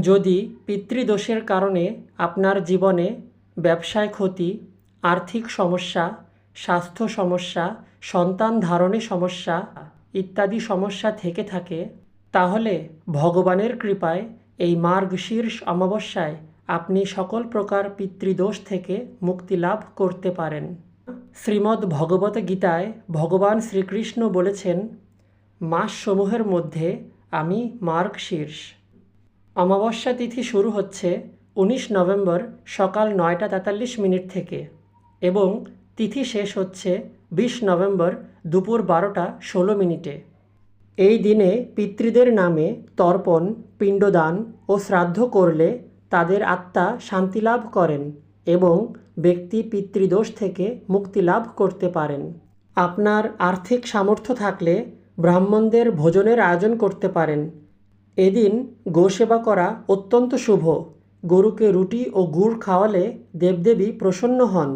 যদি পিতৃদোষের কারণে আপনার জীবনে ব্যবসায় ক্ষতি, আর্থিক সমস্যা, স্বাস্থ্য সমস্যা, সন্তান ধারণে সমস্যা ইত্যাদি সমস্যা থেকে থাকে, তাহলে ভগবানের কৃপায় এই মার্গ শীর্ষ অমাবস্যায় আপনি সকল প্রকার পিতৃদোষ থেকে মুক্তি লাভ করতে পারেন। শ্রীমদ্ ভগবত গীতায় ভগবান শ্রীকৃষ্ণ বলেছেন মাসসমূহের মধ্যে আমি মার্গশীর্ষ অমাবস্যা তিথি শুরু হচ্ছে উনিশ নভেম্বর সকাল নয়টা তেতাল্লিশ মিনিট থেকে এবং তিথি শেষ হচ্ছে বিশ নভেম্বর দুপুর বারোটা ষোলো মিনিটে। এই দিনে পিতৃদের নামে তর্পণ, পিণ্ডদান ও শ্রাদ্ধ করলে তাদের আত্মা শান্তি লাভ করেন এবং ব্যক্তি পিতৃদোষ থেকে মুক্তি লাভ করতে পারেন। আপনার আর্থিক সামর্থ্য থাকলে ব্রাহ্মণদের ভোজনের আয়োজন করতে পারেন। এদিন গোসেবা করা অত্যন্ত শুভ। গরুকে রুটি ও গুড় খাওয়ালে দেবদেবী প্রসন্ন হন।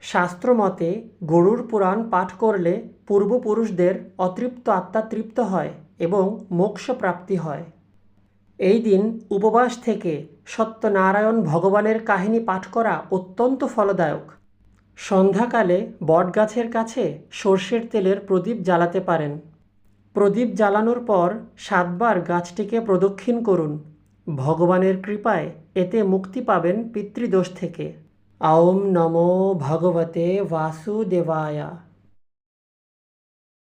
শাস্ত্রমতে গরুর পুরাণ পাঠ করলে পূর্বপুরুষদের অতৃপ্ত আত্মা তৃপ্ত হয় এবং মোক্ষ প্রাপ্তি হয়। এই দিন উপবাস থেকে সত্যনারায়ণ ভগবানের কাহিনী পাঠ করা অত্যন্ত ফলদায়ক। সন্ধ্যাকালে বটগাছের কাছে সর্ষের তেলের প্রদীপ জ্বালাতে পারেন। প্রদীপ জ্বালানোর পর সাতবার গাছটিকে প্রদক্ষিণ করুন। ভগবানের কৃপায় এতে মুক্তি পাবেন পিতৃদোষ থেকে। ওম নমো ভগবতে বাসুদেবায়া।